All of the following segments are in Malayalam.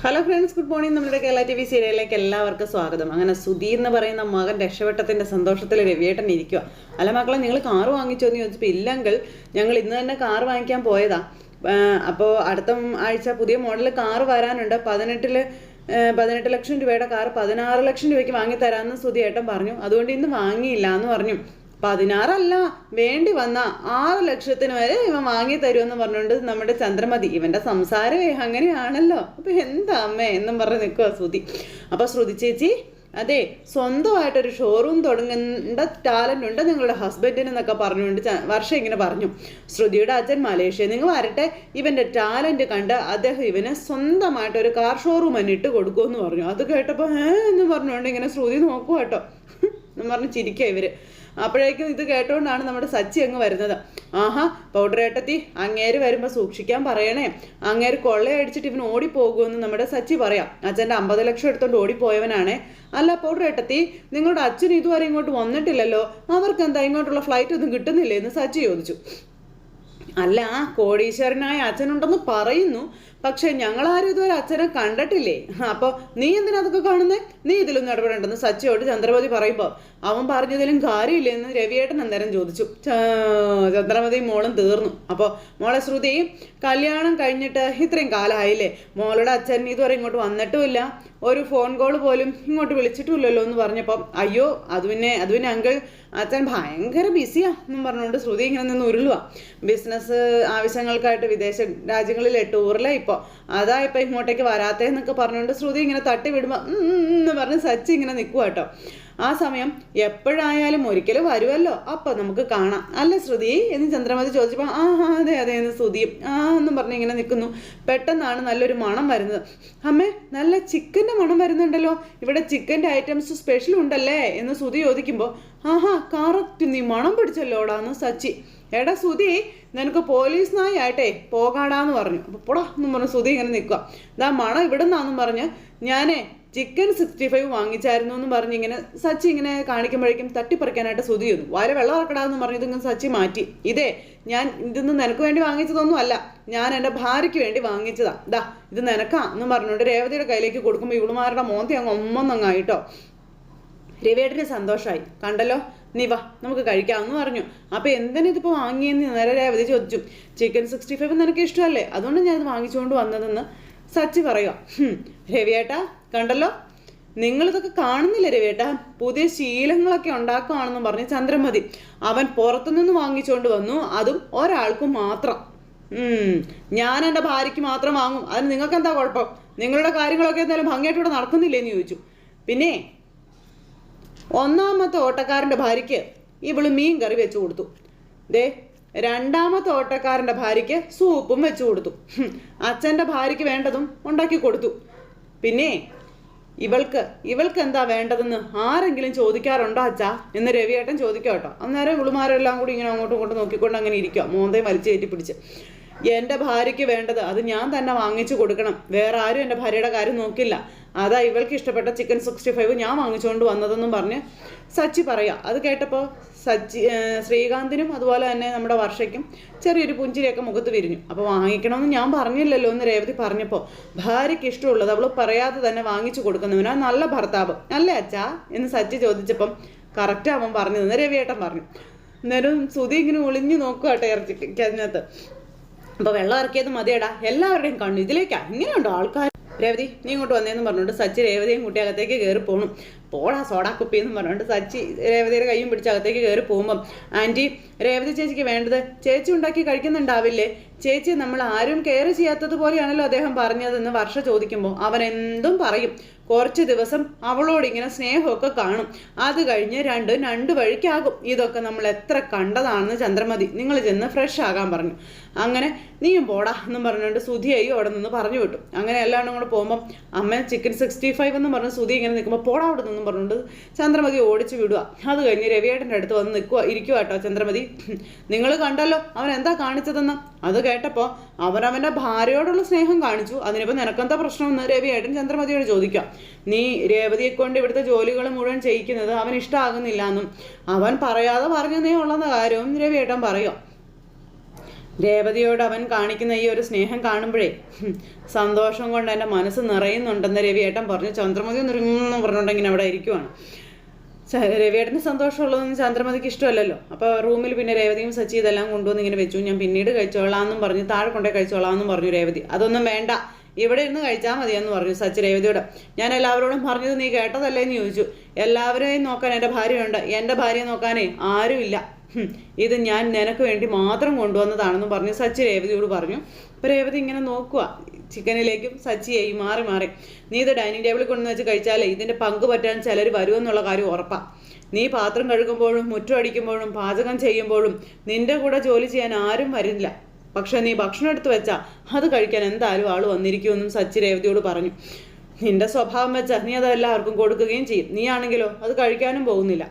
ഹലോ ഫ്രണ്ട്സ് ഗുഡ് മോർണിംഗ് നമ്മുടെ കേരള ടി വി സീരിയലിലേക്ക് എല്ലാവർക്കും സ്വാഗതം. അങ്ങനെ സുധി എന്ന് പറയുന്ന മകൻ രക്ഷപ്പെട്ടത്തിന്റെ സന്തോഷത്തിൽ രവിയേട്ടൻ ഇരിക്കുക അല്ല മക്കളെ നിങ്ങൾ കാർ വാങ്ങിച്ചോ എന്ന് ചോദിച്ചപ്പോൾ ഇല്ലെങ്കിൽ ഞങ്ങൾ ഇന്ന് തന്നെ കാറ് വാങ്ങിക്കാൻ പോയതാ. അപ്പോൾ അടുത്ത ആഴ്ച പുതിയ മോഡൽ കാർ വരാനുണ്ട്. പതിനെട്ടിൽ പതിനെട്ട് ലക്ഷം രൂപയുടെ കാർ പതിനാറ് ലക്ഷം രൂപയ്ക്ക് വാങ്ങി തരാമെന്ന് സുധി ഏട്ടൻ പറഞ്ഞു. അതുകൊണ്ട് ഇന്ന് വാങ്ങിയില്ല എന്ന് പറഞ്ഞു. പതിനാറല്ല വേണ്ടി വന്ന ആറ് ലക്ഷത്തിന് വരെ ഇവൻ വാങ്ങി എന്ന് പറഞ്ഞുകൊണ്ട് നമ്മുടെ ചന്ദ്രമതി ഇവന്റെ സംസാരമേ അങ്ങനെയാണല്ലോ. അപ്പൊ എന്താ അമ്മേ എന്നും പറഞ്ഞ് നിൽക്കുക ശ്രുതി. അപ്പൊ ശ്രുതി ചേച്ചി അതെ സ്വന്തമായിട്ടൊരു ഷോറൂം തുടങ്ങേണ്ട ടാലന്റ് ഉണ്ട് നിങ്ങളുടെ ഹസ്ബൻഡിന് എന്നൊക്കെ പറഞ്ഞുകൊണ്ട് വർഷം ഇങ്ങനെ പറഞ്ഞു. ശ്രുതിയുടെ അച്ഛൻ മലേഷ്യ നിങ്ങൾ വരട്ടെ ഇവന്റെ ടാലന്റ് കണ്ട് അദ്ദേഹം ഇവന് സ്വന്തമായിട്ട് ഒരു കാർ ഷോറൂം തന്നെ ഇട്ട് കൊടുക്കുമെന്ന് പറഞ്ഞു. അത് കേട്ടപ്പോൾ ഏ എന്ന് പറഞ്ഞുകൊണ്ട് ഇങ്ങനെ ശ്രുതി നോക്കുക കേട്ടോ. എന്ന് പറഞ്ഞ് ചിരിക്കുക ഇവർ. അപ്പോഴേക്കും ഇത് കേട്ടുകൊണ്ടാണ് നമ്മുടെ സച്ചി അങ്ങ് വരുന്നത്. ആഹാ പൗഡർ ഏട്ടത്തി അങ്ങേര് വരുമ്പോൾ സൂക്ഷിക്കാൻ പറയണേ. അങ്ങേര് കൊള്ളയടിച്ചിട്ട് ഇവൻ ഓടിപ്പോകുമെന്ന് നമ്മുടെ സച്ചി പറയാം. അച്ഛന്റെ അമ്പത് ലക്ഷം എടുത്തോണ്ട് ഓടിപ്പോയവനാണേ. അല്ല പൗഡർ ഏട്ടത്തി നിങ്ങളുടെ അച്ഛൻ ഇതുവരെ ഇങ്ങോട്ട് വന്നിട്ടില്ലല്ലോ. അവർക്ക് എന്താ ഇങ്ങോട്ടുള്ള ഫ്ലൈറ്റ് ഒന്നും കിട്ടുന്നില്ലേ എന്ന് സച്ചി ചോദിച്ചു. അല്ല കോടീശ്വരനായ അച്ഛനുണ്ടെന്ന് പറയുന്നു. പക്ഷെ ഞങ്ങളാരും ഇതുവരെ അച്ഛനെ കണ്ടിട്ടില്ലേ? അപ്പോൾ നീ എന്തിനാ അതൊക്കെ കാണുന്നേ? നീ ഇതിലൊന്നും ഇടപെടേണ്ടെന്ന് സച്ചിയോട് ചന്ദ്രമതി പറയുമ്പോൾ അവൻ പറഞ്ഞതിലും കാര്യമില്ലെന്ന് രവിയേട്ടൻ അന്നേരം ചോദിച്ചു. ചന്ദ്രമതി മോളും തീർന്നു. അപ്പോൾ മോളെ ശ്രുതി കല്യാണം കഴിഞ്ഞിട്ട് ഇത്രയും കാലമായില്ലേ മോളുടെ അച്ഛൻ ഇതുവരെ ഇങ്ങോട്ട് വന്നിട്ടുമില്ല. ഒരു ഫോൺ കോൾ പോലും ഇങ്ങോട്ട് വിളിച്ചിട്ടുമില്ലല്ലോ എന്ന് പറഞ്ഞപ്പോൾ അയ്യോ അത് പിന്നെ അത് പിന്നെ അങ്കിൾ അച്ഛൻ ഭയങ്കര ബിസിയാ എന്നും പറഞ്ഞുകൊണ്ട് ശ്രുതി ഇങ്ങനെ നിന്ന് ഉരുളുക ബിസിനസ് ആവശ്യങ്ങൾക്കായിട്ട് വിദേശ രാജ്യങ്ങളിലെ ടൂറിലെ ഇപ്പോൾ അതാ ഇപ്പം ഇങ്ങോട്ടേക്ക് വരാത്തേന്നൊക്കെ പറഞ്ഞുകൊണ്ട് ശ്രുതി ഇങ്ങനെ തട്ടി വിടുമ്പോൾ എന്ന് പറഞ്ഞ് സച്ചി ഇങ്ങനെ നിൽക്കുക കേട്ടോ. ആ സമയം എപ്പോഴായാലും ഒരിക്കലും വരുമല്ലോ അപ്പം നമുക്ക് കാണാം. അല്ല ശ്രുതി? എന്ന് ചന്ദ്രമതി ചോദിച്ചപ്പോൾ ആ, അതെ അതെ എന്ന് ശ്രുതിയും ആ എന്നും പറഞ്ഞ് ഇങ്ങനെ നിൽക്കുന്നു പെട്ടെന്നാണ് നല്ലൊരു മണം വരുന്നത്. അമ്മേ നല്ല ചിക്കന്റെ മണം വരുന്നുണ്ടല്ലോ. ഇവിടെ ചിക്കന്റെ ഐറ്റംസ് സ്പെഷ്യൽ ഉണ്ടല്ലേ? എന്ന് ശ്രുതി ചോദിക്കുമ്പോൾ ആഹാ കറക്റ്റ് നീ മണം പിടിച്ചല്ലോടാന്ന് സച്ചി എടാ സുധി നിനക്ക് പോലീസ് നായി ആയിട്ടെ പോകാടാന്ന് പറഞ്ഞു. അപ്പോൾ പൊടാ എന്നും പറഞ്ഞു സുധി ഇങ്ങനെ നിൽക്കുക ഇതാ മണ ഇവിടെ നിന്നാന്നും പറഞ്ഞ് ഞാനേ ചിക്കൻ സിക്സ്റ്റി ഫൈവ് വാങ്ങിച്ചായിരുന്നു എന്ന് പറഞ്ഞ് ഇങ്ങനെ സച്ചി ഇങ്ങനെ കാണിക്കുമ്പോഴേക്കും തട്ടിപ്പറിക്കാനായിട്ട് സുധി വന്നു. വരെ വെള്ളം ഇറക്കടാന്ന് പറഞ്ഞു ഇതിങ്ങനെ സച്ചി മാറ്റി. ഇതേ ഞാൻ ഇതൊന്നും നിനക്ക് വേണ്ടി വാങ്ങിച്ചതൊന്നും അല്ല. ഞാൻ എന്റെ ഭാര്യയ്ക്ക് വേണ്ടി വാങ്ങിച്ചതാ. ദാ ഇത് നിനക്കാ എന്നും പറഞ്ഞുകൊണ്ട് രേവതിയുടെ കയ്യിലേക്ക് കൊടുക്കുമ്പോൾ ഇവളുമാരുടെ മോന്തി അങ്ങ് ഒമ്മന്നങ്ങായിട്ടോ രവിയേട്ടന് സന്തോഷമായി കണ്ടല്ലോ? നീ വാ നമുക്ക് കഴിക്കാമെന്ന് പറഞ്ഞു. അപ്പോൾ എന്തിനാ ഇതിപ്പോൾ വാങ്ങിയെന്ന് നേരെ രേവതി ചോദിച്ചു. ചിക്കൻ സിക്സ്റ്റി ഫൈവ് നിനക്ക് ഇഷ്ടമല്ലേ? അതുകൊണ്ട് ഞാനത് വാങ്ങിച്ചുകൊണ്ട് വന്നതെന്ന് സച്ചി പറയുക "ഹും, രവിയേട്ടാ കണ്ടല്ലോ? നിങ്ങളിതൊക്കെ കാണുന്നില്ല രവിയേട്ടാ? പുതിയ ശീലങ്ങളൊക്കെ ഉണ്ടാക്കുകയാണെന്ന് പറഞ്ഞ് ചന്ദ്രമതി. അവൻ പുറത്തുനിന്ന് വാങ്ങിച്ചുകൊണ്ട് വന്നു. അതും ഒരാൾക്ക് മാത്രം. ഞാൻ എന്റെ ഭാര്യയ്ക്ക് മാത്രം വാങ്ങും. അതിന് നിങ്ങൾക്ക് എന്താ കുഴപ്പം? നിങ്ങളുടെ കാര്യങ്ങളൊക്കെ എന്തായാലും ഭംഗിയായിട്ട് ഇവിടെ നടക്കുന്നില്ലേന്ന് ചോദിച്ചു. പിന്നെ ഒന്നാമത്തെ ഓട്ടക്കാരന്റെ ഭാര്യയ്ക്ക് ഇവൾ മീൻ കറി വെച്ചു കൊടുത്തു. ദേ രണ്ടാമത്തെ ഓട്ടക്കാരന്റെ ഭാര്യയ്ക്ക് സൂപ്പും വെച്ചു കൊടുത്തു. അച്ഛന്റെ ഭാര്യയ്ക്ക് വേണ്ടതും ഉണ്ടാക്കി കൊടുത്തു. പിന്നെ ഇവൾക്ക് ഇവൾക്ക് എന്താ വേണ്ടതെന്ന് ആരെങ്കിലും ചോദിക്കാറുണ്ടോ അച്ഛാ? എന്ന് രവിയേട്ടൻ ചോദിക്കാം കേട്ടോ. അന്നേരം ഉളുമാരെല്ലാം കൂടി ഇങ്ങനെ അങ്ങോട്ടും ഇങ്ങോട്ടും നോക്കിക്കൊണ്ട് അങ്ങനെ ഇരിക്കുക മോന്തയും വലിച്ചു കയറ്റി പിടിച്ച്. എന്റെ ഭാര്യയ്ക്ക് വേണ്ടത് അത് ഞാൻ തന്നെ വാങ്ങിച്ചു കൊടുക്കണം. വേറെ ആരും എന്റെ ഭാര്യയുടെ കാര്യം നോക്കില്ല. അതാ ഇവൾക്ക് ഇഷ്ടപ്പെട്ട ചിക്കൻ സിക്സ്റ്റി ഫൈവ് ഞാൻ വാങ്ങിച്ചുകൊണ്ട് വന്നതെന്നും പറഞ്ഞ് സച്ചി പറയാം. അത് കേട്ടപ്പോൾ സച്ചി ശ്രീകാന്തിനും അതുപോലെ തന്നെ നമ്മുടെ വർഷയ്ക്കും ചെറിയൊരു പുഞ്ചിരിയൊക്കെ മുഖത്ത് വിരിഞ്ഞു. അപ്പോൾ വാങ്ങിക്കണമെന്ന് ഞാൻ പറഞ്ഞില്ലല്ലോ എന്ന് രേവതി പറഞ്ഞപ്പോൾ ഭാര്യയ്ക്ക് ഇഷ്ടമുള്ളത് അവൾ പറയാതെ തന്നെ വാങ്ങിച്ചു കൊടുക്കുന്നവനാ നല്ല ഭർത്താവ്. അല്ലേ അച്ഛാ? എന്ന് സച്ചി ചോദിച്ചപ്പം കറക്റ്റ് അവൻ പറഞ്ഞതെന്ന് രവിയേട്ടൻ പറഞ്ഞു. അന്നേരം സുധി ഇങ്ങനെ ഒളിഞ്ഞു നോക്കുക കേട്ടോ ഇറച്ചിക്ക് അതിനകത്ത് അപ്പോൾ വെള്ളം ഇറക്കിയത് മതിയടാ. എല്ലാവരുടെയും കണ്ണു ഇതിലേക്കാ. ഇങ്ങനെയുണ്ടോ ആൾക്കാർ രേവതി നീ ഇങ്ങോട്ട് വന്നേന്ന് പറഞ്ഞോണ്ട് സച്ചി രേവതിയും കൂട്ടി അകത്തേക്ക് കയറി പോകണം പോടാ സോഡാ കുപ്പി എന്ന് പറഞ്ഞോണ്ട് സച്ചി രേവതിയുടെ കൈയും പിടിച്ച് അകത്തേക്ക് കയറി പോകുമ്പം. ആന്റി രേവതി ചേച്ചിക്ക് വേണ്ടത് ചേച്ചി ഉണ്ടാക്കി കഴിക്കുന്നുണ്ടാവില്ലേ? ചേച്ചി നമ്മൾ ആരും കെയർ ചെയ്യാത്തതുപോലെയാണല്ലോ അദ്ദേഹം പറഞ്ഞതെന്ന് വർഷ ചോദിക്കുമ്പോൾ അവൻ എന്തും പറയും. കുറച്ച് ദിവസം അവളോട് ഇങ്ങനെ സ്നേഹമൊക്കെ കാണും. അത് കഴിഞ്ഞ് രണ്ടും രണ്ട് വഴിക്കാകും. ഇതൊക്കെ നമ്മൾ എത്ര കണ്ടതാണെന്ന് ചന്ദ്രമതി നിങ്ങൾ ചെന്ന് ഫ്രഷ് ആകാൻ പറഞ്ഞു. അങ്ങനെ നീയും പോടാ എന്നും പറഞ്ഞുകൊണ്ട് സുധിയായി അവിടെ നിന്ന് പറഞ്ഞു വിട്ടു. അങ്ങനെ എല്ലാവരും കൂടെ പോകുമ്പോൾ അമ്മ ചിക്കൻ സിക്സ്റ്റി ഫൈവ് എന്ന് പറഞ്ഞ് സുധി ഇങ്ങനെ നിൽക്കുമ്പോൾ പോടാ അവിടെ നിന്നും പറഞ്ഞുകൊണ്ട് ചന്ദ്രമതി ഓടിച്ചു വിടുക അത് കഴിഞ്ഞ് രവിയേട്ടന്റെ അടുത്ത് വന്ന് നിൽക്കുക ഇരിക്കുക കേട്ടോ ചന്ദ്രമതി. നിങ്ങൾ കണ്ടല്ലോ അവൻ എന്താ കാണിച്ചതെന്ന്. അത് കേട്ടപ്പോൾ അവരവന്റെ ഭാര്യയോടുള്ള സ്നേഹം കാണിച്ചു. അതിനിപ്പോൾ നിനക്കെന്താ പ്രശ്നമെന്ന് ഏട്ടൻ ചന്ദ്രമതിയോട് ചോദിക്കാം. നീ രേവതിയെ കൊണ്ട് ഇവിടുത്തെ ജോലികൾ മുഴുവൻ ചെയ്യിക്കുന്നത് അവൻ ഇഷ്ടമാകുന്നില്ല എന്നും അവൻ പറയാതെ പറഞ്ഞു നീ ഉള്ളെന്ന കാര്യവും രവി ഏട്ടൻ പറയും. രേവതിയോട് അവൻ കാണിക്കുന്ന ഈ ഒരു സ്നേഹം കാണുമ്പോഴേ സന്തോഷം കൊണ്ട് എന്റെ മനസ്സ് നിറയുന്നുണ്ടെന്ന് രവിയേട്ടൻ പറഞ്ഞു. ചന്ദ്രമതി നിറങ്ങുന്നു പറഞ്ഞിട്ടുണ്ടെങ്കിൽ അവിടെ ഇരിക്കുവാണ്. രവിയേട്ടന് സന്തോഷമുള്ളതൊന്നും ചന്ദ്രമതിക്ക് ഇഷ്ടമല്ലല്ലോ. അപ്പോൾ റൂമിൽ പിന്നെ രേവതിയും സച്ചി ഇതെല്ലാം കൊണ്ടുവന്ന് ഇങ്ങനെ വെച്ചു. ഞാൻ പിന്നീട് കഴിച്ചോളാം കഴിച്ചോളാമെന്നും പറഞ്ഞു താഴെ കൊണ്ടേ കഴിച്ചോളാം കഴിച്ചോളാമെന്നും പറഞ്ഞു രേവതി. അതൊന്നും വേണ്ട. ഇവിടെ ഇരുന്ന് കഴിച്ചാൽ മതിയെന്ന് പറഞ്ഞു സച്ചി രേവതിയോട്. ഞാൻ എല്ലാവരോടും പറഞ്ഞത് നീ കേട്ടതല്ലേ എന്ന് ചോദിച്ചു. എല്ലാവരെയും നോക്കാൻ എന്റെ ഭാര്യയുണ്ട് എന്റെ ഭാര്യയെ നോക്കാനേ ആരുമില്ല ഇത് ഞാൻ നിനക്ക് വേണ്ടി മാത്രം കൊണ്ടുവന്നതാണെന്ന് പറഞ്ഞു സച്ചി രേവതിയോട് പറഞ്ഞു. അപ്പോൾ രേവതി ഇങ്ങനെ നോക്കുക ചിക്കനിലേക്കും സച്ചിയായി മാറി മാറി. നീ ഇത് ഡൈനിങ് ടേബിളിൽ കൊണ്ടുവന്ന് വെച്ച് കഴിച്ചാലേ ഇതിന്റെ പങ്ക് പറ്റാൻ ചിലർ വരുമെന്നുള്ള കാര്യം ഉറപ്പാണ് നീ പാത്രം കഴുകുമ്പോഴും മുറ്റം അടിക്കുമ്പോഴും പാചകം ചെയ്യുമ്പോഴും നിന്റെ കൂടെ ജോലി ചെയ്യാൻ ആരും വരുന്നില്ല. പക്ഷെ നീ ഭക്ഷണം എടുത്തു വെച്ചാൽ അത് കഴിക്കാൻ എന്തായാലും ആൾ വന്നിരിക്കുമെന്നും സച്ചി രേവതിയോട് പറഞ്ഞു. നിന്റെ സ്വഭാവം വെച്ചാൽ നീ അത് എല്ലാവർക്കും കൊടുക്കുകയും ചെയ്യും. നീ ആണെങ്കിലോ അത് കഴിക്കാനും പോകുന്നില്ല.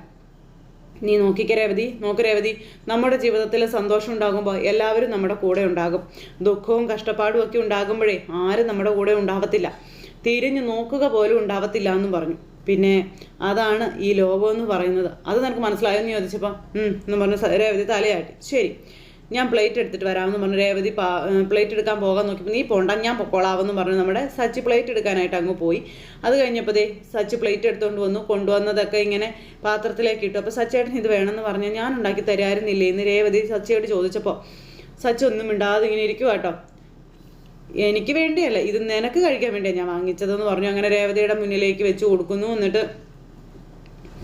നീ നോക്കിക്ക രേവതി നോക്ക് രേവതി. നമ്മുടെ ജീവിതത്തിൽ സന്തോഷം ഉണ്ടാകുമ്പോൾ എല്ലാവരും നമ്മുടെ കൂടെ ഉണ്ടാകും. ദുഃഖവും കഷ്ടപ്പാടും ഒക്കെ ഉണ്ടാകുമ്പോഴേ ആരും നമ്മുടെ കൂടെ ഉണ്ടാവത്തില്ല. തിരിഞ്ഞു നോക്കുക പോലും ഉണ്ടാവത്തില്ല എന്നും പറഞ്ഞു. പിന്നെ അതാണ് ഈ ലോകം എന്ന് പറയുന്നത്. അത് നിനക്ക് മനസ്സിലായോ എന്ന് ചോദിച്ചപ്പോൾ എന്ന് പറഞ്ഞു രേവതി തലയാട്ടി. ശരി. ഞാൻ പ്ലേറ്റ് എടുത്തിട്ട് വരാമെന്ന് പറഞ്ഞു. രേവതി പ്ലേറ്റ് എടുക്കാൻ പോകാൻ നോക്കിയപ്പോൾ നീ പോണ്ട ഞാൻ പൊക്കോളാവെന്ന് പറഞ്ഞു നമ്മുടെ സച്ചി പ്ലേറ്റ് എടുക്കാനായിട്ട് അങ്ങ് പോയി. അത് കഴിഞ്ഞപ്പോൾ ദേ സച്ചി പ്ലേറ്റ് എടുത്തുകൊണ്ട് വന്നു. കൊണ്ടുവന്നതൊക്കെ ഇങ്ങനെ പാത്രത്തിലേക്ക് ഇട്ടു. അപ്പോൾ സച്ചേട്ടൻ ഇത് വേണമെന്ന് പറഞ്ഞു ഞാൻ ഉണ്ടാക്കി തരായിരുന്നില്ലേ എന്ന് രേവതി സച്ചിയോട് ചോദിച്ചപ്പോൾ സച്ചി ഒന്നും മിണ്ടാതെ ഇങ്ങനെ ഇരിക്കുക കേട്ടോ എനിക്ക് വേണ്ടിയല്ല ഇത് നിനക്ക് കഴിക്കാൻ വേണ്ടിയാണ് ഞാൻ വാങ്ങിച്ചതെന്ന് പറഞ്ഞു. അങ്ങനെ രേവതിയുടെ മുന്നിലേക്ക് വെച്ച് കൊടുക്കുന്നു. എന്നിട്ട്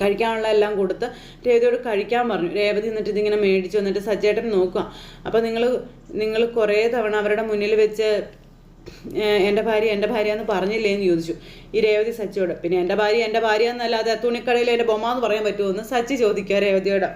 കഴിക്കാനുള്ള എല്ലാം കൊടുത്ത് രേവതിയോട് കഴിക്കാൻ പറഞ്ഞു. രേവതി എന്നിട്ട് ഇതിങ്ങനെ മേടിച്ചു വന്നിട്ട് സജ്ജേട്ടൻ നോക്കുക അപ്പോൾ നിങ്ങൾ നിങ്ങൾ കുറേ തവണ അവരുടെ മുന്നിൽ വെച്ച് എന്റെ ഭാര്യ എന്റെ ഭാര്യ എന്ന് പറഞ്ഞില്ലേ എന്ന് ചോദിച്ചു. ഈ രേവതി സച്ചിയോട്. പിന്നെ എന്റെ ഭാര്യ എന്റെ ഭാര്യ എന്നല്ലാതെ തുണിക്കടയിൽ എന്റെ ബൊമ്മ എന്ന് പറയാൻ പറ്റുമോ എന്ന് സച്ചി ചോദിക്കുക രേവതിയോട്.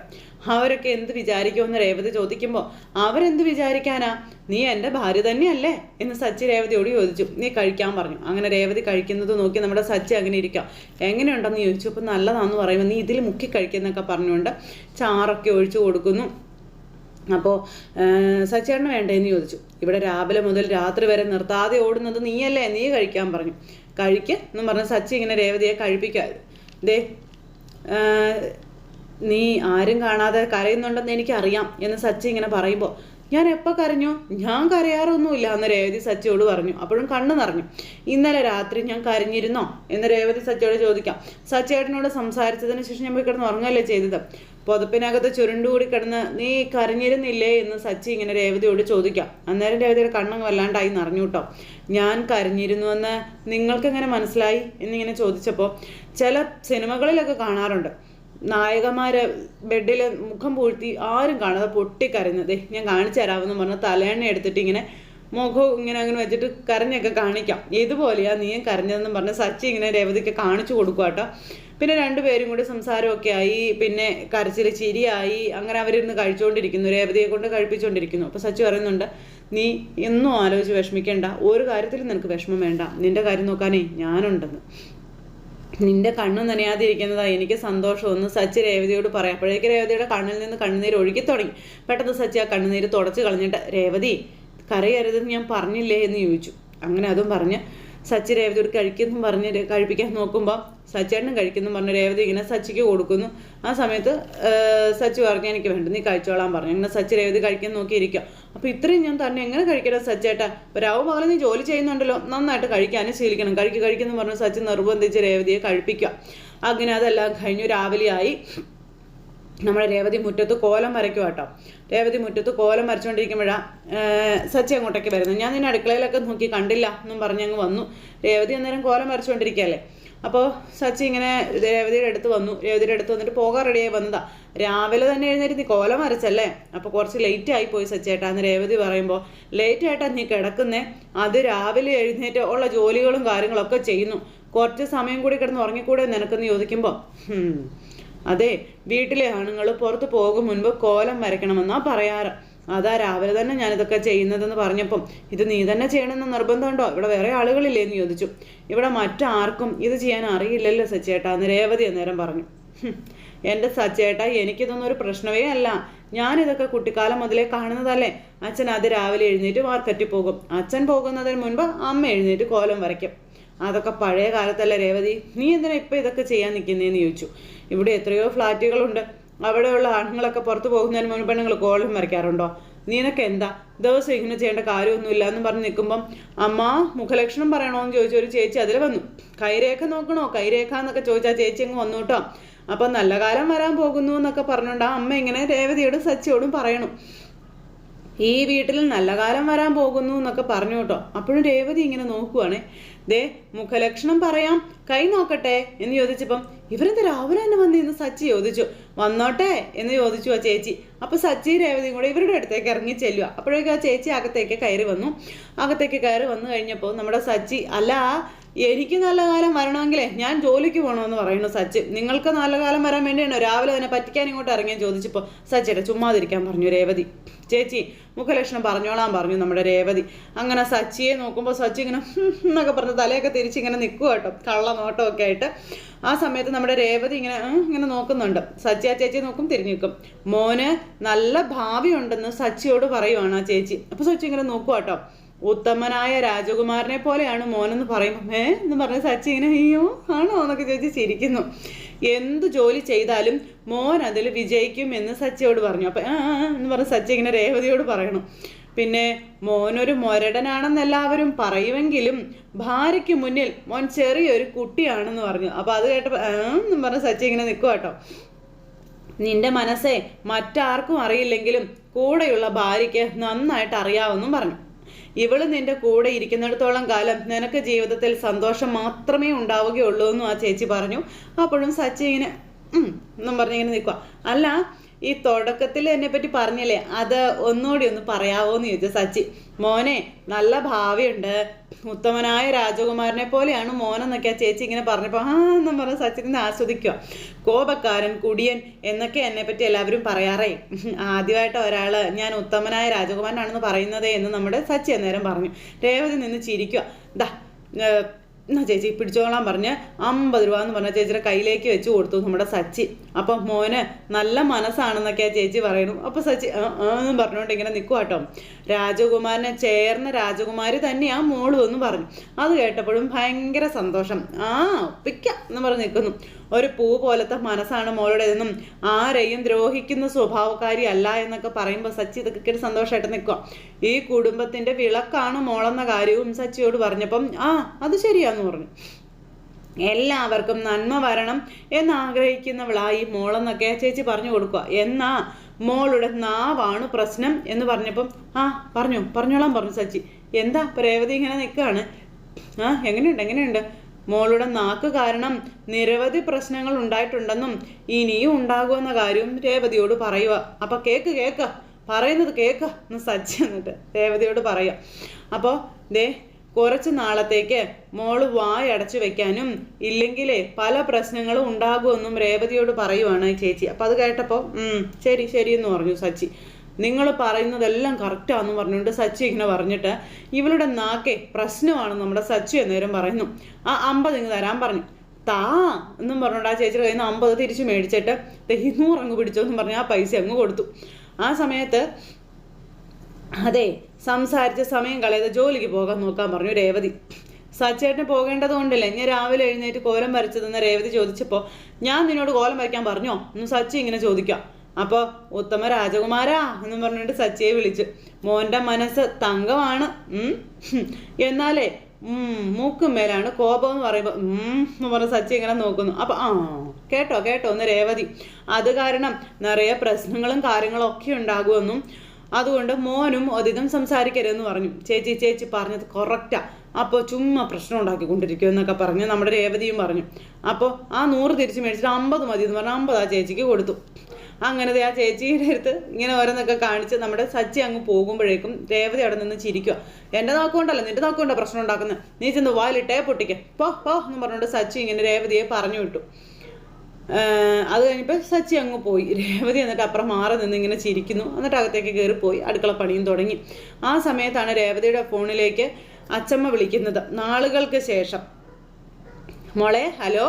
അവരൊക്കെ എന്ത് വിചാരിക്കുമെന്ന് രേവതി ചോദിക്കുമ്പോൾ അവരെന്ത് വിചാരിക്കാനാ? നീ എന്റെ ഭാര്യ തന്നെയല്ലേ? എന്ന് സച്ചി രേവതിയോട് ചോദിച്ചു. നീ കഴിക്കാൻ പറഞ്ഞു. അങ്ങനെ രേവതി കഴിക്കുന്നത് നോക്കി നമ്മുടെ സച്ചി അങ്ങനെ ഇരിക്കാം. എങ്ങനെയുണ്ടെന്ന് ചോദിച്ചു. അപ്പം നല്ലതാണെന്ന് പറയുമ്പോൾ നീ ഇതിൽ മുക്കി കഴിക്കുന്നൊക്കെ പറഞ്ഞുകൊണ്ട് ചാറൊക്കെ ഒഴിച്ചു കൊടുക്കുന്നു. അപ്പോൾ സച്ചേട്ടന് വേണ്ടേന്ന് ചോദിച്ചു. ഇവിടെ രാവിലെ മുതൽ രാത്രി വരെ നിർത്താതെ ഓടുന്നത് നീയല്ലേ? നീ കഴിക്കാൻ പറഞ്ഞു. കഴിക്ക് എന്നും പറഞ്ഞ് സച്ചി ഇങ്ങനെ രേവതിയെ കഴിപ്പിക്കാതെ ദേ നീ ആരും കാണാതെ കരയുന്നുണ്ടെന്ന് എനിക്കറിയാം എന്ന് സച്ചി ഇങ്ങനെ പറയുമ്പോൾ ഞാൻ എപ്പോൾ കരഞ്ഞു? ഞാൻ കരയാറൊന്നുമില്ല എന്ന് രേവതി സച്ചിയോട് പറഞ്ഞു. അപ്പോഴും കണ്ണു നിറഞ്ഞു. ഇന്നലെ രാത്രി ഞാൻ കരഞ്ഞിരുന്നോ? എന്ന് രേവതി സച്ചിയോട് ചോദിക്കാം. സച്ചേട്ടനോട് സംസാരിച്ചതിന് ശേഷം ഞാൻ പോയി കിടന്ന് ഉറങ്ങല്ലേ ചെയ്തത്? പുതപ്പിനകത്ത് ചുരുണ്ടുകൂടി കിടന്ന് നീ കരഞ്ഞിരുന്നില്ലേ? എന്ന് സച്ചി ഇങ്ങനെ രേവതിയോട് ചോദിക്കാം. അന്നേരം രേവതിയുടെ കണ്ണങ്ങ് വല്ലാണ്ടായി നിറഞ്ഞു കേട്ടോ. ഞാൻ കരഞ്ഞിരുന്നുവെന്ന് നിങ്ങൾക്കെങ്ങനെ മനസ്സിലായി? എന്നിങ്ങനെ ചോദിച്ചപ്പോൾ ചില സിനിമകളിലൊക്കെ കാണാറുണ്ട്. നായകന്മാരെ ബെഡിൽ മുഖം പൂഴ്ത്തി ആരും കാണാതെ പൊട്ടിക്കരഞ്ഞതേ ഞാൻ കാണിച്ചു തരാമെന്ന് പറഞ്ഞ തലേണ്ണ എടുത്തിട്ട് ഇങ്ങനെ മുഖം ഇങ്ങനെ അങ്ങനെ വെച്ചിട്ട് കരഞ്ഞൊക്കെ കാണിക്കാം. ഇതുപോലെയാ നീയും കരഞ്ഞതെന്ന് പറഞ്ഞ് സച്ചി ഇങ്ങനെ രേവതിക്ക് കാണിച്ചു കൊടുക്കുക കേട്ടോ. പിന്നെ രണ്ടുപേരും കൂടി സംസാരമൊക്കെ ആയി പിന്നെ കരച്ചിൽ ചിരിയായി അങ്ങനെ അവരിന്ന് കഴിച്ചുകൊണ്ടിരിക്കുന്നു രേവതിയെ കൊണ്ട് കഴിപ്പിച്ചുകൊണ്ടിരിക്കുന്നു അപ്പോൾ സച്ചു പറയുന്നുണ്ട് നീ എന്നും ആലോചിച്ച് വിഷമിക്കേണ്ട ഒരു കാര്യത്തിലും നിനക്ക് വിഷമം വേണ്ട. നിന്റെ കാര്യം നോക്കാനേ ഞാനുണ്ടെന്ന്. നിന്റെ കണ്ണ് നനയാതിരിക്കുന്നതാ എനിക്ക് സന്തോഷമൊന്ന് സച്ചി രേവതിയോട് പറയാം. അപ്പോഴേക്ക് രേവതിയുടെ കണ്ണിൽ നിന്ന് കണ്ണുനീര് ഒഴുകി തുടങ്ങി. പെട്ടെന്ന് സച്ചി ആ കണ്ണുനീര് തുടച്ച് കളഞ്ഞിട്ട് രേവതി കരയരുതെന്ന് ഞാൻ പറഞ്ഞില്ലേ? എന്ന് ചോദിച്ചു. അങ്ങനെ അതും പറഞ്ഞ് സച്ചി രേവതിയോട് കഴിക്കുന്നു പറഞ്ഞ് കഴിപ്പിക്കാൻ നോക്കുമ്പോൾ സച്ചേട്ടനും കഴിക്കുന്നു പറഞ്ഞ് രേവതി ഇങ്ങനെ സച്ചിക്ക് കൊടുക്കുന്നു. ആ സമയത്ത് സച്ചി പറഞ്ഞു എനിക്ക് വേണ്ട നീ കഴിച്ചോളാൻ പറഞ്ഞു. ഇങ്ങനെ സച്ചി രേവതി കഴിക്കാൻ നോക്കിയിരിക്കുക. അപ്പോൾ ഇത്രയും ഞാൻ തന്നെ എങ്ങനെ കഴിക്കണം സച്ചേട്ടാ? ഒരാവ് പകലും നീ ജോലി ചെയ്യുന്നുണ്ടല്ലോ. നന്നായിട്ട് കഴിക്കാനും ശീലിക്കണം. കഴിക്കുക കഴിക്കുന്നു പറഞ്ഞ് സച്ചി നിർബന്ധിച്ച് രേവതിയെ കഴിപ്പിക്കുക. അങ്ങനെ അതെല്ലാം കഴിഞ്ഞു രാവിലെയായി. നമ്മുടെ രേവതി മുറ്റത്ത് കോലം വരയ്ക്കും കേട്ടോ. രേവതി മുറ്റത്ത് കോലം വരച്ചുകൊണ്ടിരിക്കുമ്പോഴാണ് സച്ചി അങ്ങോട്ടേക്ക് വരുന്നത് ഞാൻ നിന്നെ അടുക്കളയിലൊക്കെ നോക്കി കണ്ടില്ല എന്നും പറഞ്ഞങ്ങ് വന്നു. രേവതി അന്നേരം കോലം വരച്ചുകൊണ്ടിരിക്കുകയല്ലേ. അപ്പോൾ സച്ചി ഇങ്ങനെ രേവതിയുടെ അടുത്ത് വന്നു. രേവതിയുടെ അടുത്ത് വന്നിട്ട് പോകാൻ റെഡിയായി വന്നതാ. രാവിലെ തന്നെ എഴുന്നേറ്റ് നീ കോലം വരച്ചല്ലേ? അപ്പോൾ കുറച്ച് ലേറ്റ് ആയി പോയി സച്ചേട്ടാ എന്ന് രേവതി പറയുമ്പോൾ ലേറ്റ് ആയിട്ടാ നീ കിടക്കുന്നേ. അത് രാവിലെ എഴുന്നേറ്റ് ഉള്ള ജോലികളും കാര്യങ്ങളൊക്കെ ചെയ്യുന്നു. കുറച്ച് സമയം കൂടി കിടന്ന് ഉറങ്ങിക്കൂടെ നിനക്കെന്ന് ചോദിക്കുമ്പോൾ "ഹും, അതെ വീട്ടിലെ ആണുങ്ങൾ പുറത്ത് പോകും മുൻപ് കോലം വരയ്ക്കണമെന്നാ പറയാറ്. അതാ രാവിലെ തന്നെ ഞാനിതൊക്കെ ചെയ്യുന്നതെന്ന് പറഞ്ഞപ്പം ഇത് നീ തന്നെ ചെയ്യണമെന്ന് നിർബന്ധമുണ്ടോ? ഇവിടെ വേറെ ആളുകളില്ലേ എന്ന് ചോദിച്ചു. ഇവിടെ മറ്റാർക്കും ഇത് ചെയ്യാൻ അറിയില്ലല്ലോ സച്ചേട്ടാ എന്ന് രേവതി അന്നേരം പറഞ്ഞു. "ഹും, എന്റെ സച്ചേട്ടാ എനിക്കിതൊന്നും ഒരു പ്രശ്നമേ അല്ല. ഞാനിതൊക്കെ കുട്ടിക്കാലം മുതലേ കാണുന്നതല്ലേ. അച്ഛൻ അത് രാവിലെ എഴുന്നേറ്റ് മാർക്കറ്റിൽ പോകും. അച്ഛൻ പോകുന്നതിന് മുൻപ് അമ്മ എഴുന്നേറ്റ് കോലം വരയ്ക്കും. അതൊക്കെ പഴയ കാലത്തല്ലേ രേവതി? നീ എന്തിനാ ഇപ്പം ഇതൊക്കെ ചെയ്യാൻ നിൽക്കുന്നതെന്ന് ചോദിച്ചു. ഇവിടെ എത്രയോ ഫ്ലാറ്റുകളുണ്ട്. അവിടെയുള്ള ആണുങ്ങളൊക്കെ പുറത്തു പോകുന്നതിന് മുൻപ് പെണ്ണുങ്ങൾ കോളം വരയ്ക്കാറുണ്ടോ നീനൊക്കെ എന്താ? ദിവസം ഇങ്ങനെ ചെയ്യേണ്ട കാര്യമൊന്നുമില്ല എന്ന് പറഞ്ഞ് നിൽക്കുമ്പം അമ്മ മുഖലക്ഷണം പറയണോ എന്ന് ചോദിച്ച ഒരു ചേച്ചി അതിൽ വന്നു. കൈരേഖ നോക്കണോ? കൈരേഖ എന്നൊക്കെ ചോദിച്ചാൽ ചേച്ചി അങ്ങ് വന്നു കേട്ടോ. അപ്പം നല്ല കാലം വരാൻ പോകുന്നു എന്നൊക്കെ പറഞ്ഞുകൊണ്ട് ആ അമ്മ ഇങ്ങനെ രേവതിയോടും സച്ചിയോടും പറയണു. ഈ വീട്ടിൽ നല്ല കാലം വരാൻ പോകുന്നു എന്നൊക്കെ പറഞ്ഞു കേട്ടോ. അപ്പോഴും രേവതി ഇങ്ങനെ നോക്കുവാണേ. ദേ മുഖലക്ഷണം പറയാം കൈ നോക്കട്ടെ എന്ന് ചോദിച്ചപ്പം ഇവരെന്താ രാവിലെ തന്നെ വന്ന് ഇന്ന് സച്ചി ചോദിച്ചു. വന്നോട്ടെ എന്ന് ചോദിച്ചു ആ ചേച്ചി. അപ്പൊ സച്ചി രേവതിയും കൂടെ ഇവരുടെ അടുത്തേക്ക് ഇറങ്ങി ചെല്ലുക അപ്പോഴേക്കും ആ ചേച്ചി അകത്തേക്ക് കയറി വന്നു. അകത്തേക്ക് കയറി വന്നു കഴിഞ്ഞപ്പോൾ നമ്മുടെ സച്ചി അല്ല എനിക്ക് നല്ല കാലം വരണമെങ്കിലേ ഞാൻ ജോലിക്ക് പോകണമെന്ന് പറയുന്നു സച്ചിൻ. നിങ്ങൾക്ക് നല്ല കാലം വരാൻ വേണ്ടിയാണോ? രാവിലെ തന്നെ പറ്റിക്കാൻ ഇങ്ങോട്ട് ഇറങ്ങിയാൽ ചോദിച്ചപ്പോൾ സച്ചിയുടെ ചുമ്മാതിരിക്കാൻ പറഞ്ഞു രേവതി. ചേച്ചി മുഖലക്ഷണം പറഞ്ഞോളാൻ പറഞ്ഞു നമ്മുടെ രേവതി. അങ്ങനെ സച്ചിയെ നോക്കുമ്പോൾ സച്ചി ഇങ്ങനെ എന്നൊക്കെ പറഞ്ഞ് തലയൊക്കെ തിരിച്ച് ഇങ്ങനെ നിൽക്കുക കേട്ടോ. കള്ള നോട്ടമൊക്കെ ആയിട്ട്. ആ സമയത്ത് നമ്മുടെ രേവതി ഇങ്ങനെ ഇങ്ങനെ നോക്കുന്നുണ്ട്. സച്ചി ആ ചേച്ചി നോക്കും തിരിഞ്ഞു നിൽക്കും. മോന് നല്ല ഭാവി ഉണ്ടെന്ന് സച്ചിയോട് പറയുവാണ് ആ ചേച്ചി. അപ്പോൾ സച്ചി ഇങ്ങനെ നോക്കുക കേട്ടോ. ഉത്തമനായ രാജകുമാരനെ പോലെയാണ് മോനെന്ന് പറയുമ്പോൾ ഏ? എന്ന് പറഞ്ഞ സച്ചി ഇങ്ങനെ അയ്യോ ആണോ? എന്നൊക്കെ ചോദിച്ച് ചിരിക്കുന്നു. എന്ത് ജോലി ചെയ്താലും മോൻ അതിൽ വിജയിക്കും എന്ന് സച്ചിയോട് പറഞ്ഞു. അപ്പം ആ എന്ന് പറഞ്ഞ് സച്ചി ഇങ്ങനെ രേവതിയോട് പറയണം. പിന്നെ മോനൊരു മൊരടനാണെന്ന് എല്ലാവരും പറയുമെങ്കിലും ഭാര്യയ്ക്ക് മുന്നിൽ മോൻ ചെറിയൊരു കുട്ടിയാണെന്ന് പറഞ്ഞു. അപ്പോൾ അത് കേട്ടപ്പോൾ എന്നും പറഞ്ഞ് സച്ചി ഇങ്ങനെ നിൽക്കുക കേട്ടോ നിന്റെ മനസ്സേ മറ്റാർക്കും അറിയില്ലെങ്കിലും കൂടെയുള്ള ഭാര്യയ്ക്ക് നന്നായിട്ട് അറിയാമെന്നും പറഞ്ഞു. ഇവൾ നിന്റെ കൂടെ ഇരിക്കുന്നിടത്തോളം കാലം നിനക്ക് ജീവിതത്തിൽ സന്തോഷം മാത്രമേ ഉണ്ടാവുകയുള്ളൂ എന്നും ആ ചേച്ചി പറഞ്ഞു. അപ്പോഴും സച്ചി ഇങ്ങനെ എന്നും പറഞ്ഞിങ്ങനെ നിൽക്കുക അല്ല ഈ തുടക്കത്തിൽ എന്നെ പറ്റി പറഞ്ഞില്ലേ? അത് ഒന്നുകൂടി ഒന്ന് പറയാവോ എന്ന് ചോദിച്ചു. സച്ചി മോനെ നല്ല ഭാവിയുണ്ട്. ഉത്തമനായ രാജകുമാരനെ പോലെയാണ് മോനെന്നൊക്കെ ആ ചേച്ചി ഇങ്ങനെ പറഞ്ഞപ്പോൾ ആ എന്ന് പറഞ്ഞ് സച്ചിനെ ആസ്വദിക്കുക. കോപക്കാരൻ കുടിയൻ എന്നൊക്കെ എന്നെ പറ്റി എല്ലാവരും പറയാറേ. ആദ്യമായിട്ട് ഒരാൾ ഞാൻ ഉത്തമനായ രാജകുമാരനാണെന്ന് പറയുന്നതേ എന്ന് നമ്മുടെ സച്ചി അന്നേരം പറഞ്ഞു. രേവതി നിന്ന് ചിരിക്കുക. ദാ എന്നാ ചേച്ചി പിടിച്ചോളാൻ പറഞ്ഞ് അമ്പത് രൂപ എന്ന് പറഞ്ഞ ചേച്ചിയുടെ കയ്യിലേക്ക് വെച്ച് കൊടുത്തു നമ്മുടെ സച്ചി. അപ്പം മോന് നല്ല മനസ്സാണെന്നൊക്കെ ആ ചേച്ചി പറയുന്നു. അപ്പോൾ സച്ചി എന്നും പറഞ്ഞുകൊണ്ട് ഇങ്ങനെ നിൽക്കുക കേട്ടോ രാജകുമാരനെ ചേർന്ന രാജകുമാരി തന്നെയാ മോളു എന്ന് പറഞ്ഞു. അത് കേട്ടപ്പോഴും ഭയങ്കര സന്തോഷം. ആ ഒപ്പിക്ക എന്ന് പറഞ്ഞ് നിൽക്കുന്നു ഒരു പൂ പോലത്തെ മനസ്സാണ് മോളുടേതെന്നും ആരെയും ദ്രോഹിക്കുന്ന സ്വഭാവക്കാരി അല്ല എന്നൊക്കെ പറയുമ്പോൾ സച്ചി ഇതൊക്കെ സന്തോഷമായിട്ട് നിൽക്കുക ഈ കുടുംബത്തിന്റെ വിളക്കാണ് മോളെന്ന കാര്യവും സച്ചിയോട് പറഞ്ഞപ്പം ആ അത് ശരിയാന്ന് പറഞ്ഞു. എല്ലാവർക്കും നന്മ വരണം എന്നാഗ്രഹിക്കുന്നവളായി മോളെന്നൊക്കെ ചേച്ചി പറഞ്ഞു കൊടുക്കുക എന്നാ മോളുടെ നാവാണ് പ്രശ്നം എന്ന് പറഞ്ഞപ്പം ആ പറഞ്ഞു പറഞ്ഞോളാം പറഞ്ഞു സച്ചി. എന്താ പ്രേവതി ഇങ്ങനെ നിൽക്കുകയാണ് ആ എങ്ങനെയുണ്ട് എങ്ങനെയുണ്ട്? മോളുടെ നാക്ക് കാരണം നിരവധി പ്രശ്നങ്ങൾ ഉണ്ടായിട്ടുണ്ടെന്നും ഇനിയും ഉണ്ടാകുമെന്ന കാര്യവും രേവതിയോട് പറയുക. അപ്പൊ കേക്ക് കേക്ക്. പറയുന്നത് കേക്ക്. എന്ന് സജ്ജ എന്നിട്ട് രേവതിയോട് പറയുക. അപ്പോൾ ദേ കുറച്ച് നാളത്തേക്ക് മോൾ വായ അടച്ചു വെക്കാനും ഇല്ലെങ്കിലേ പല പ്രശ്നങ്ങളും ഉണ്ടാകുമെന്നും രേവതിയോട് പറയുവാണ് ചേച്ചി. അപ്പം അത് കേട്ടപ്പോൾ ശരി ശരി എന്ന് പറഞ്ഞു സച്ചി നിങ്ങൾ പറയുന്നതെല്ലാം കറക്റ്റാന്ന് പറഞ്ഞുകൊണ്ട് സച്ചി ഇങ്ങനെ പറഞ്ഞിട്ട് ഇവളുടെ നാക്കെ പ്രശ്നമാണ് നമ്മുടെ സച്ചി എന്നേരം പറയുന്നു. ആ അമ്പത് ഇങ്ങ് തരാൻ പറഞ്ഞു. താ എന്നും പറഞ്ഞോണ്ട് ആ ചേച്ചി കയ്യിൽ അമ്പത് തിരിച്ച് മേടിച്ചിട്ട് ഇരുന്നൂറ് അങ്ങ് പിടിച്ചോ എന്നും പറഞ്ഞ് ആ പൈസ അങ്ങ് കൊടുത്തു. ആ സമയത്ത് അതെ സംസാരിച്ച സമയം കളയാതെ ജോലിക്ക് പോകാൻ നോക്കാൻ പറഞ്ഞു രേവതി. സച്ചേട്ടന് പോകേണ്ടത് കൊണ്ടല്ലേ? ഞാൻ രാവിലെ എഴുന്നേറ്റ് കോലം വരച്ചതെന്ന് രേവതി ചോദിച്ചപ്പോൾ ഞാൻ നിന്നോട് കോലം വരയ്ക്കാൻ പറഞ്ഞോ? എന്ന് സച്ചി ഇങ്ങനെ ചോദിക്കാം അപ്പോൾ ഉത്തമ രാജകുമാരാ എന്ന് പറഞ്ഞിട്ട് സച്ചിയെ വിളിച്ചു. മോന്റെ മനസ്സ് തങ്കമാണ്. എന്നാലേ ഉം, മൂക്കും മേലാണ് കോപം എന്ന് പറയുമ്പോൾ പറഞ്ഞ് സച്ചി ഇങ്ങനെ നോക്കുന്നു. അപ്പം ആ കേട്ടോ കേട്ടോ ഒന്ന് രേവതി. അത് കാരണം നിറയെ പ്രശ്നങ്ങളും കാര്യങ്ങളും ഒക്കെ ഉണ്ടാകുമെന്നും അതുകൊണ്ട് മോനും അധികം സംസാരിക്കരുതെന്ന് പറഞ്ഞു. ചേച്ചി ചേച്ചി പറഞ്ഞത് കറക്റ്റാ അപ്പോൾ ചുമ്മാ പ്രശ്നം ഉണ്ടാക്കിക്കൊണ്ടിരിക്കും എന്നൊക്കെ പറഞ്ഞ് നമ്മുടെ രേവതിയും പറഞ്ഞു. അപ്പോൾ ആ നൂറ് തിരിച്ച് മേടിച്ചിട്ട് അമ്പത് മതി എന്ന് പറഞ്ഞാൽ അമ്പത് ആ ചേച്ചിക്ക് കൊടുത്തു. അങ്ങനെ ആ ചേച്ചിയുടെ അടുത്ത് ഇങ്ങനെ ഓരോന്നൊക്കെ കാണിച്ച് നമ്മുടെ സച്ചി അങ്ങ് പോകുമ്പോഴേക്കും രേവതി അവിടെ നിന്ന് ചിരിക്കുക എന്റെ നോക്കുകൊണ്ടല്ല നിന്റെ നോക്കുകൊണ്ടോ പ്രശ്നം ഉണ്ടാക്കുന്നത് നീ ചെന്ന് വായിലിട്ടേ പൊട്ടിക്കുക പോ പോ എന്ന് പറഞ്ഞുകൊണ്ട് സച്ചി ഇങ്ങനെ രേവതിയെ പറഞ്ഞു വിട്ടു. അത് കഴിഞ്ഞപ്പോൾ സച്ചി അങ്ങ് പോയി. രേവതി എന്നിട്ട് അപ്പുറം മാറി നിന്ന് ഇങ്ങനെ ചിരിക്കുന്നു. എന്നിട്ട് അകത്തേക്ക് കയറി പോയി. അടുക്കള പണിയും തുടങ്ങി. ആ സമയത്താണ് രേവതിയുടെ ഫോണിലേക്ക് അച്ചമ്മ വിളിക്കുന്നത്. നാളുകൾക്ക് ശേഷം. മോളെ ഹലോ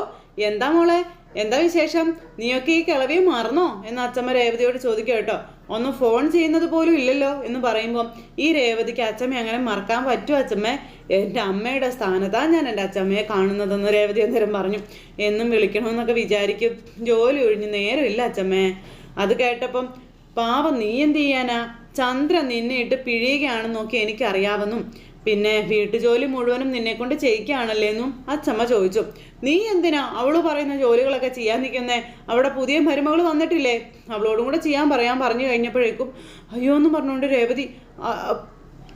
എന്താ മോളെ? എന്താ വിശേഷം? നീയൊക്കെ ഈ കിളവിയെ മറന്നോ? എന്ന് അച്ഛമ്മ രേവതിയോട് ചോദിക്കുക കേട്ടോ. ഒന്ന് ഫോൺ ചെയ്യുന്നത് പോലും ഇല്ലല്ലോ എന്ന് പറയുമ്പോൾ ഈ രേവതിക്ക് അച്ഛമ്മ അങ്ങനെ മറക്കാൻ പറ്റുമോ അച്ഛമ്മ എന്റെ അമ്മയുടെ സ്ഥാനത്താണ് ഞാൻ എന്റെ അച്ഛമ്മയെ കാണുന്നതെന്ന് രേവതി അന്നേരം പറഞ്ഞു. എന്നും വിളിക്കണമെന്നൊക്കെ വിചാരിക്കും. ജോലി ഒഴിഞ്ഞ് നേരമില്ല അച്ചമ്മേ. അത് കേട്ടപ്പം പാവം നീ എന്ത് ചെയ്യാനാ? ചന്ദ്ര നിന്നെ ഇട്ട് പിഴിയുകയാണെന്നൊക്കെ എനിക്കറിയാവുന്നു. പിന്നെ വീട്ടുജോലി മുഴുവനും നിന്നെ കൊണ്ട് ചെയ്യിക്കുകയാണല്ലേന്നും അച്ചമ്മ ചോദിച്ചു. നീ എന്തിനാ അവൾ പറയുന്ന ജോലികളൊക്കെ ചെയ്യാൻ നിൽക്കുന്നേ? അവിടെ പുതിയ മരുമകൾ വന്നിട്ടില്ലേ? അവളോടും കൂടെ ചെയ്യാൻ പറയാൻ പറഞ്ഞു കഴിഞ്ഞപ്പോഴേക്കും അയ്യോ എന്ന് പറഞ്ഞുകൊണ്ട് രേവതി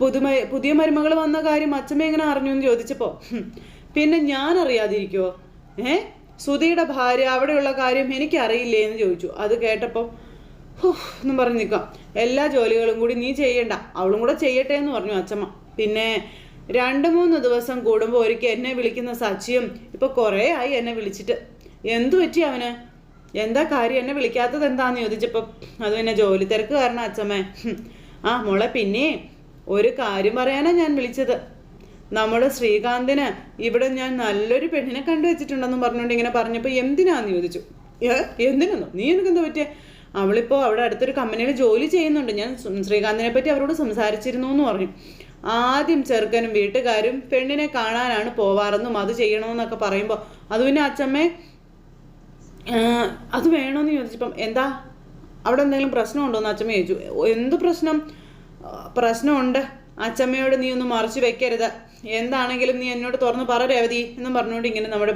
പുതുമ പുതിയ മരുമകൾ വന്ന കാര്യം അച്ചമ്മ എങ്ങനെ അറിഞ്ഞു എന്ന് ചോദിച്ചപ്പോൾ പിന്നെ ഞാൻ അറിയാതിരിക്കുമോ ഏ? സുധിയുടെ ഭാര്യ അവിടെയുള്ള കാര്യം എനിക്കറിയില്ലേ എന്ന് ചോദിച്ചു. അത് കേട്ടപ്പോൾ എന്നും പറഞ്ഞു നിൽക്കാം. എല്ലാ ജോലികളും കൂടി നീ ചെയ്യണ്ട. അവളും കൂടെ ചെയ്യട്ടെ എന്ന് പറഞ്ഞു അച്ഛമ്മ പിന്നെ രണ്ട് മൂന്ന് ദിവസം കൂടുമ്പോൾ ഒരിക്കൽ എന്നെ വിളിക്കുന്ന സച്ചിയും ഇപ്പൊ കുറേ ആയി എന്നെ വിളിച്ചിട്ട്. എന്തു പറ്റി അവന്? എന്താ കാര്യം? എന്നെ വിളിക്കാത്തത് എന്താന്ന് ചോദിച്ചപ്പോൾ അത് പിന്നെ ജോലി തിരക്ക് കാരണം അച്ഛമ്മേ. ആ മോളെ പിന്നെ ഒരു കാര്യം പറയാനാ ഞാൻ വിളിച്ചത്. നമ്മുടെ ശ്രീകാന്തിന് ഇവിടെ ഞാൻ നല്ലൊരു പെണ്ണിനെ കണ്ടു വെച്ചിട്ടുണ്ടെന്നും പറഞ്ഞുകൊണ്ട് ഇങ്ങനെ പറഞ്ഞപ്പോൾ എന്തിനാന്ന് ചോദിച്ചു? എന്തിനാന്നോ? നീ എനിക്ക് എന്താ പറ്റിയ? അവളിപ്പോൾ അവിടെ അടുത്തൊരു കമ്പനിയിൽ ജോലി ചെയ്യുന്നുണ്ട്. ഞാൻ ശ്രീകാന്തിനെ പറ്റി അവരോട് സംസാരിച്ചിരുന്നു എന്ന് പറഞ്ഞു. ആദ്യം ചെറുക്കനും വീട്ടുകാരും പെണ്ണിനെ കാണാനാണ് പോവാറെന്നും അത് ചെയ്യണമെന്നൊക്കെ പറയുമ്പോൾ അത് പിന്നെ അച്ഛമ്മേ അത് വേണമെന്ന് ചോദിച്ചപ്പം എന്താ? അവിടെ എന്തെങ്കിലും പ്രശ്നമുണ്ടോ എന്ന് അച്ഛമ്മ ചോദിച്ചു. എന്ത് പ്രശ്നം? പ്രശ്നമുണ്ട്. അച്ഛമ്മയോട് നീ ഒന്ന് മറച്ചു വെക്കരുത്. എന്താണെങ്കിലും നീ എന്നോട് തുറന്ന് പറ രവതി എന്നും പറഞ്ഞുകൊണ്ട് ഇങ്ങനെ നമ്മുടെ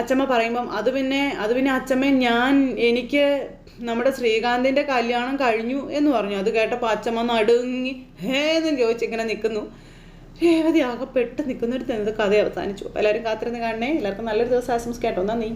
അച്ചമ്മ പറയുമ്പം അത് പിന്നെ അത് പിന്നെ അച്ഛമ്മ ഞാൻ എനിക്ക് നമ്മുടെ ശ്രീകാന്തിന്റെ കല്യാണം കഴിഞ്ഞു എന്ന് പറഞ്ഞു. അത് കേട്ടപ്പോൾ അച്ഛമ്മ നടുങ്ങി ഹേ എന്ന് ചോദിച്ചിങ്ങനെ നിൽക്കുന്നു. രേവതി ആകെ പെട്ട് നിൽക്കുന്നൊരു കഥ അവസാനിച്ചു. എല്ലാവരും കാത്തിരുന്ന് കാണണേ. എല്ലാവർക്കും നല്ലൊരു ദിവസം ആശംസിക്കാട്ടോ നന്ദി.